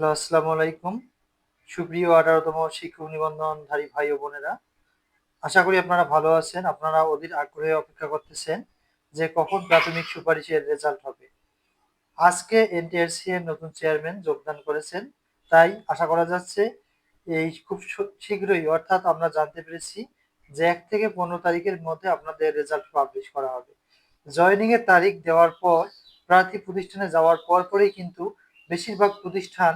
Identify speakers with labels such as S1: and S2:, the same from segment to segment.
S1: Hello, আসসালামু আলাইকুম। সুপ্রিয় আঠারোতম শিক্ষক নিবন্ধনধারী ভাই ও বোনেরা, আশা করি আপনারা ভালো আছেন। আপনারা অধীর আগ্রহে অপেক্ষা করতেছেন যে কখন প্রাথমিক সুপারিশের রেজাল্ট হবে। আজকে এনটিআরসি এর নতুন চেয়ারম্যান যোগদান করেছেন। তাই আশা করা যাচ্ছে এই খুব শীঘ্রই, অর্থাৎ আমরা জানতে পেরেছি যে এক থেকে পনেরো তারিখের মধ্যে আপনাদের রেজাল্ট পাবলিশ করা হবে। জয়নিং এর তারিখ দেওয়ার পর, প্রার্থী প্রতিষ্ঠানে যাওয়ার পর পরেই কিন্তু বেশিরভাগ প্রতিষ্ঠান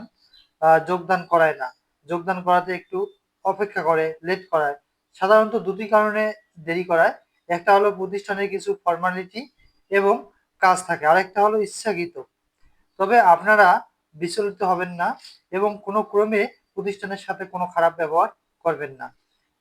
S1: যোগদান করায় না। যোগদান করাতে একটু অপেক্ষা করে লেট করায়। সাধারণত দুটি কারণে দেরি করায়। একটা হলো প্রতিষ্ঠানের কিছু ফর্মালিটি এবং কাজ থাকে। আরেকটা হলো ইচ্ছাকৃত। তবে আপনারা বিচলিত হবেন না এবং কোনো ক্রমে প্রতিষ্ঠানের সাথে কোনো খারাপ ব্যবহার করবেন না।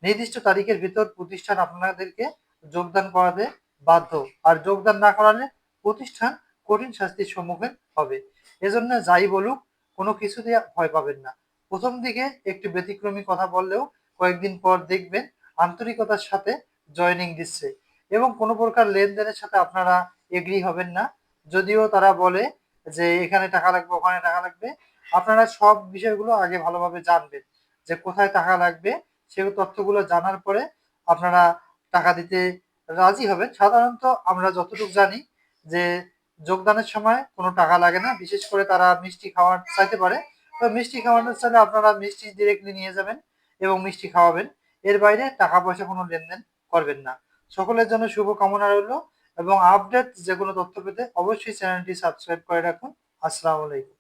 S1: নির্দিষ্ট তারিখের ভিতর প্রতিষ্ঠান আপনাদেরকে যোগদান করাতে বাধ্য। আর যোগদান না করালে প্রতিষ্ঠান কঠিন শাস্তির সম্মুখীন হবে। এজন্য যাই বলুক কোনো কিছুতে ভয় পাবেন না। প্রথম দিকে একটু ব্যতিক্রমী কথা বললেও কয়েকদিন পর দেখবেন আন্তরিকতার সাথে জয়েনিং দিচ্ছে এবং কোনো প্রকার লেনদেনের সাথে আপনারা এগ্রি হবেন না। যদিও তারা বলে যে, এখানে টাকা লাগবে, ওখানে টাকা লাগবে। আপনারা সব বিষয়গুলো আগে ভালোভাবে জানবেন যে, কোথায় টাকা লাগবে, সেই তথ্যগুলো জানার পরে আপনারা টাকা দিতে রাজি হবেন। সাধারণত আমরা যতটুকু জানি যে যোগদানের সময় কোনো টাকা লাগে না। বিশেষ করে তারা মিষ্টি খাওয়ার চাইতে পারে। তো মিষ্টি খাওয়ানোর চাইলে আপনারা মিষ্টি ডিরেক্টলি নিয়ে যাবেন এবং মিষ্টি খাওয়াবেন। এর বাইরে টাকা পয়সা কোনো লেনদেন করবেন না। সকলের জন্য শুভ কামনা রইল এবং আপডেট যে কোনো তথ্য পেতে অবশ্যই চ্যানেলটি সাবস্ক্রাইব করে রাখুন। আসসালামু আলাইকুম।